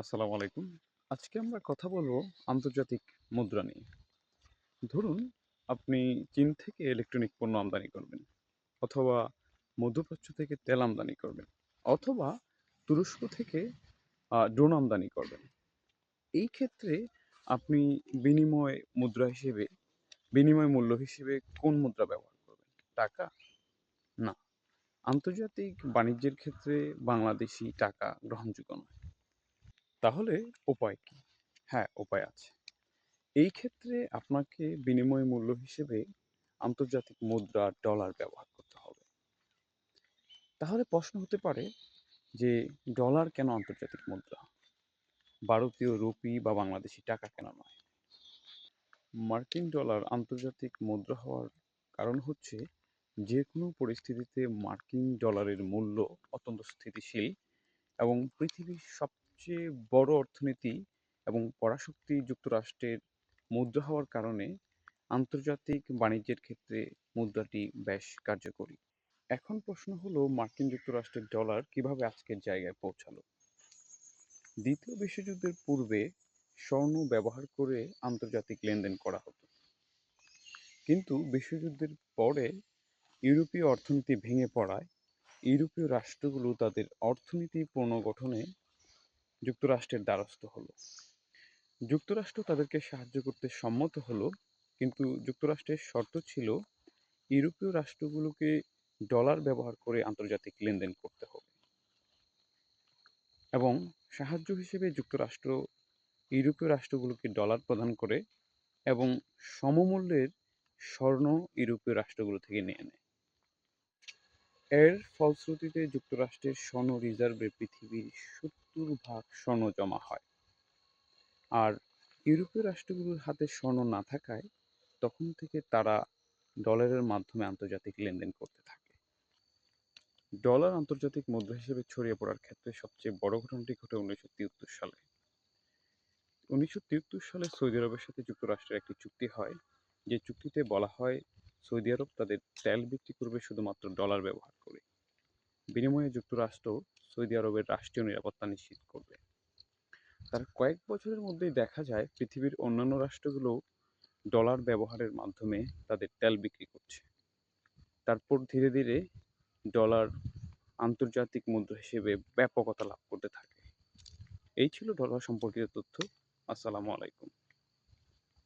আসসালামু আলাইকুম। আজকে আমরা কথা বলব আন্তর্জাতিক মুদ্রা নিয়ে। ধরুন, আপনি চীন থেকে ইলেকট্রনিক পণ্য আমদানি করবেন, অথবা মধ্যপ্রাচ্য থেকে তেল আমদানি করবেন, অথবা তুরস্ক থেকে ড্রোন আমদানি করবেন। এই ক্ষেত্রে আপনি বিনিময় মুদ্রা হিসেবে, বিনিময় মূল্য হিসেবে কোন মুদ্রা ব্যবহার করবেন? টাকা? না। আন্তর্জাতিক বাণিজ্যের ক্ষেত্রে বাংলাদেশি টাকা গ্রহণযোগ্য নয়। তাহলে উপায় কি? হ্যাঁ, উপায় আছে। এই ক্ষেত্রে আপনাকে বিনিময় মূল্য হিসেবে আন্তর্জাতিক মুদ্রা ডলার ব্যবহার করতে হবে। তাহলে প্রশ্ন হতে পারে যে ডলার কেন আন্তর্জাতিক মুদ্রা? ভারতীয় রুপি বা বাংলাদেশী টাকা কেন নয়? মার্কিন ডলার আন্তর্জাতিক মুদ্রা হওয়ার কারণ হচ্ছে যেকোনো পরিস্থিতিতে মার্কিন ডলারের মূল্য অত্যন্ত স্থিতিশীল এবং পৃথিবীর সবচেয়ে বড় অর্থনীতি এবং পরাশক্তি যুক্তরাষ্ট্রের মুদ্রা হওয়ার কারণে আন্তর্জাতিক বাণিজ্যের ক্ষেত্রে মুদ্রাটি বেশ কার্যকরী। এখন প্রশ্ন হলো, মার্কিন যুক্তরাষ্ট্রের ডলার কীভাবে আজকের জায়গায় পৌঁছালো? দ্বিতীয় বিশ্বযুদ্ধের পূর্বে স্বর্ণ ব্যবহার করে আন্তর্জাতিক লেনদেন করা হতো। কিন্তু বিশ্বযুদ্ধের পরে ইউরোপীয় অর্থনীতি ভেঙে পড়ায় ইউরোপীয় রাষ্ট্রগুলো তাদের অর্থনীতি পুনর্গঠনে যুক্তরাষ্ট্রের দ্বারস্থ হলো। যুক্তরাষ্ট্র তাদেরকে সাহায্য করতে সম্মত হলো, কিন্তু যুক্তরাষ্ট্রের শর্ত ছিল ইউরোপীয় রাষ্ট্রগুলোকে ডলার ব্যবহার করে আন্তর্জাতিক লেনদেন করতে হবে এবং সাহায্য হিসেবে যুক্তরাষ্ট্র ইউরোপীয় রাষ্ট্রগুলোকে ডলার প্রদান করে এবং সমমূল্যের স্বর্ণ ইউরোপীয় রাষ্ট্রগুলো থেকে নিয়ে নেয় এর ফলশ্রুতিতে যুক্তরাষ্ট্রের স্বর্ণ রিজার্ভে পৃথিবীর সত্তর ভাগ স্বর্ণ জমা হয়। আর ইউরোপীয় রাষ্ট্রগুলোর হাতে স্বর্ণ না থাকায় তখন থেকে তারা ডলারের মাধ্যমে আন্তর্জাতিক লেনদেন করতে থাকে। ডলার আন্তর্জাতিক মুদ্রা হিসেবে ছড়িয়ে পড়ার ক্ষেত্রে সবচেয়ে বড় ঘটনাটি ঘটে উনিশশো তিয়াত্তর সালে। উনিশশো তিয়াত্তর সালে সৌদি আরবের সাথে যুক্তরাষ্ট্রের একটি চুক্তি হয়, যে চুক্তিতে বলা হয় সৌদি আরব তাদের তেল বিক্রি করবে শুধুমাত্র ডলার ব্যবহার করে। বিনিময়ে যুক্তরাষ্ট্র সৌদি আরবের রাষ্ট্রীয় নিরাপত্তা নিশ্চিত করবে। তার কয়েক বছরের মধ্যেই দেখা যায় পৃথিবীর অন্যান্য রাষ্ট্রগুলো ডলার ব্যবহারের মাধ্যমে তাদের তেল বিক্রি করছে। তারপর ধীরে ধীরে ডলার আন্তর্জাতিক মুদ্রা হিসেবে ব্যাপকতা লাভ করতে থাকে। এই ছিল ডলার সম্পর্কিত তথ্য। আসসালামু আলাইকুম।